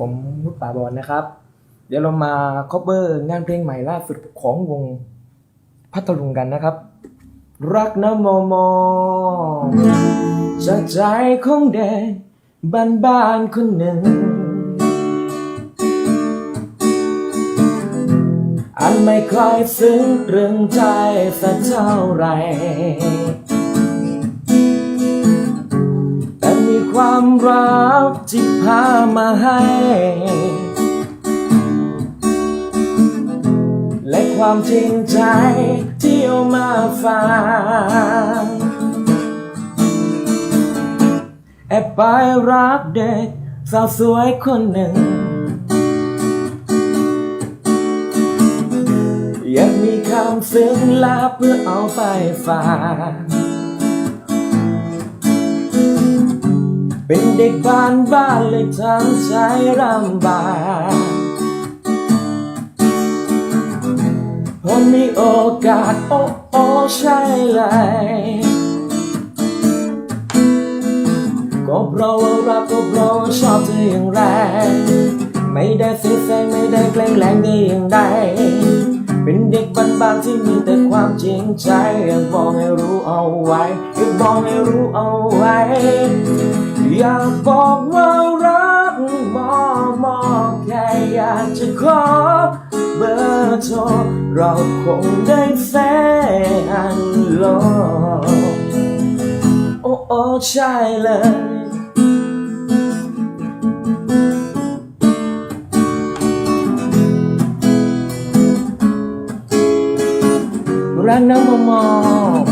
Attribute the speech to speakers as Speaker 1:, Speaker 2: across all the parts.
Speaker 1: ผมมุดป่าบอลนะครับ เดี๋ยวเรามาคอเ v อร์งานเพลงใหม่ล่าสุดของวงพัทลุงกันนะครับ รักนะโมโมจากใจของเด็กบ้านบ้านๆคนหนึ่ง อันไม่ค่อยซึ้งเรื่องใจสักเท่าไหร ความรักที่พามาให้ และความจริงใจที่เอามาฝากแอบไปรักเด็กสาวสวยคนหนึ่ง อยากมีคำซึ้งลาเพื่อเอาไปฝาก เป็นเด็กบ้านบ้านเลยทั้งใจรำบากพอมีโอกาสโอ้โอ้ใช่เลยก็เพราะว่ารักก็เพราะว่าชอบเธออย่างแรงไม่ได้เสียแซงไม่ได้แกล้งแหลงได้อย่างใดเป็นเด็กบ้านๆที่มีแต่ความจริงใจอยากบอกให้รู้เอาไว้อยากบอกให้รู้เอาไว้ อยากบอกว่ารักมอมอแค่อยากจะขอเบอร์โทรเราคงได้แฟนโลโอ้โอ้ใช่เลยรักน้ำมอมอ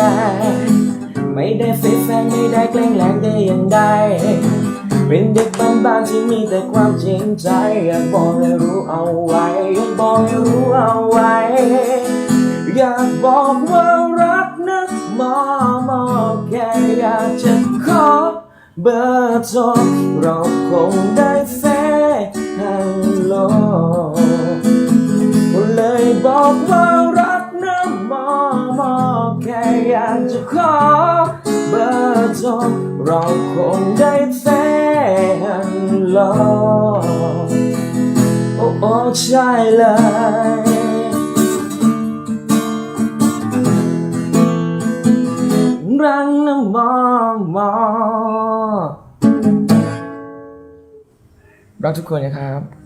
Speaker 1: แรงไม่ได้เสียแฟนไม่ได้แกล้งแหลงได้อย่างใดเป็นเด็กบ้านๆที่มีแต่ความจริงใจอยากบอกให้รู้เอาไว้อยากบอกให้รู้เอาไว้ อยากบอกว่ารักนะมอมอแค่อยากจะขอเบอร์โทรเราคงได้ ขอเบอร์โทรเราคงได้แฟฮัลโหลโอ้โอ้ใช่เลยรังน้ำมอมอรักทุกคนนะครับ